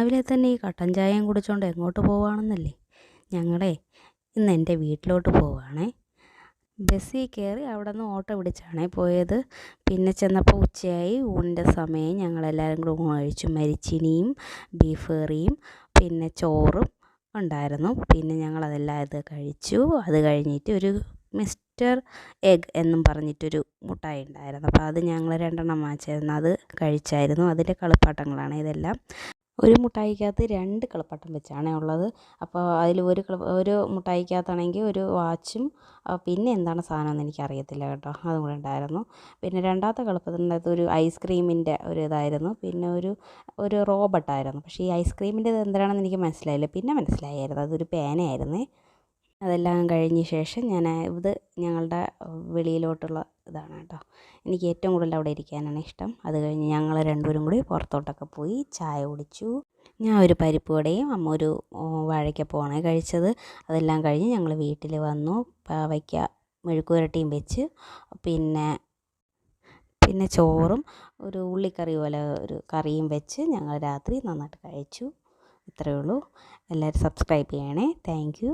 രാവിലെ തന്നെ ഈ കട്ടൻ ചായയും കുടിച്ചുകൊണ്ട് എങ്ങോട്ട് പോവുകയാണെന്നല്ലേ ഞങ്ങളെ ഇന്ന് എന്റെ വീട്ടിലോട്ട് പോവുകയാണേ ബസ്സിൽ കയറി അവിടെ നിന്ന് ഓട്ടോ പിടിച്ചാണേ പോയത്. പിന്നെ ചെന്നപ്പോൾ ഉച്ചയായി. ഊണിന്റെ സമയം. ഞങ്ങളെല്ലാവരും കൂടെ ഊണ് കഴിച്ചു. മരിച്ചിനിയും ബീഫ് കറിയും പിന്നെ ചോറും ഉണ്ടായിരുന്നു. പിന്നെ ഞങ്ങളതെല്ലാം ഇത് കഴിച്ചു. അത് കഴിഞ്ഞിട്ട് ഒരു മിസ്റ്റർ എഗ് എന്നും പറഞ്ഞിട്ടൊരു മുട്ടായി ഉണ്ടായിരുന്നു. അപ്പോൾ അത് ഞങ്ങൾ രണ്ടെണ്ണം വാങ്ങിച്ചായിരുന്നു അത് കഴിച്ചായിരുന്നു. അതിന്റെ കളിപ്പാട്ടങ്ങളാണ് ഇതെല്ലാം. ഒരു മുട്ടായിക്കകത്ത് രണ്ട് കളിപ്പാട്ടം വെച്ചാണ് ഉള്ളത്. അപ്പോൾ അതിൽ ഒരു ഒരു മുട്ടായിക്കകത്താണെങ്കിൽ ഒരു വാച്ചും പിന്നെ എന്താണ് സാധനം എന്ന് എനിക്കറിയത്തില്ല കേട്ടോ. അതും കൂടെ ഉണ്ടായിരുന്നു. പിന്നെ രണ്ടാമത്തെ കളിപ്പാട്ടത്തിനകത്ത് ഒരു ഐസ്ക്രീമിന്റെ ഒരു ഇതായിരുന്നു. പിന്നെ ഒരു ഒരു റോബോട്ടായിരുന്നു പക്ഷേ ഈ ഐസ്ക്രീമിന്റെ ഇത് എന്താണെന്ന് എനിക്ക് മനസ്സിലായില്ല. പിന്നെ മനസ്സിലായായിരുന്നു അതൊരു പേനയായിരുന്നേ. അതെല്ലാം കഴിഞ്ഞ ശേഷം ഞാൻ ഇത് ഞങ്ങളുടെ വെളിയിലോട്ടുള്ള ഇതാണ് കേട്ടോ. എനിക്ക് ഏറ്റവും കൂടുതൽ അവിടെ ഇരിക്കാനാണ് ഇഷ്ടം. അത് കഴിഞ്ഞ് ഞങ്ങൾ രണ്ടുപേരും കൂടി പുറത്തോട്ടൊക്കെ പോയി ചായ കുടിച്ചു. ഞാൻ ഒരു പരിപ്പ് വടയും അമ്മ ഒരു വാഴയ്ക്ക വാഴയ്ക്കപ്പമാണ് കഴിച്ചത്. അതെല്ലാം കഴിഞ്ഞ് ഞങ്ങൾ വീട്ടിൽ വന്നു. പാവയ്ക്ക മെഴുക്കുരട്ടിയും വെച്ച് പിന്നെ പിന്നെ ചോറും ഒരു ഉള്ളിക്കറി പോലെ ഒരു കറിയും വെച്ച് ഞങ്ങൾ രാത്രി നന്നായിട്ട് കഴിച്ചു. ഇത്രയേ ഉള്ളൂ. എല്ലാവരും സബ്സ്ക്രൈബ് ചെയ്യണേ. താങ്ക്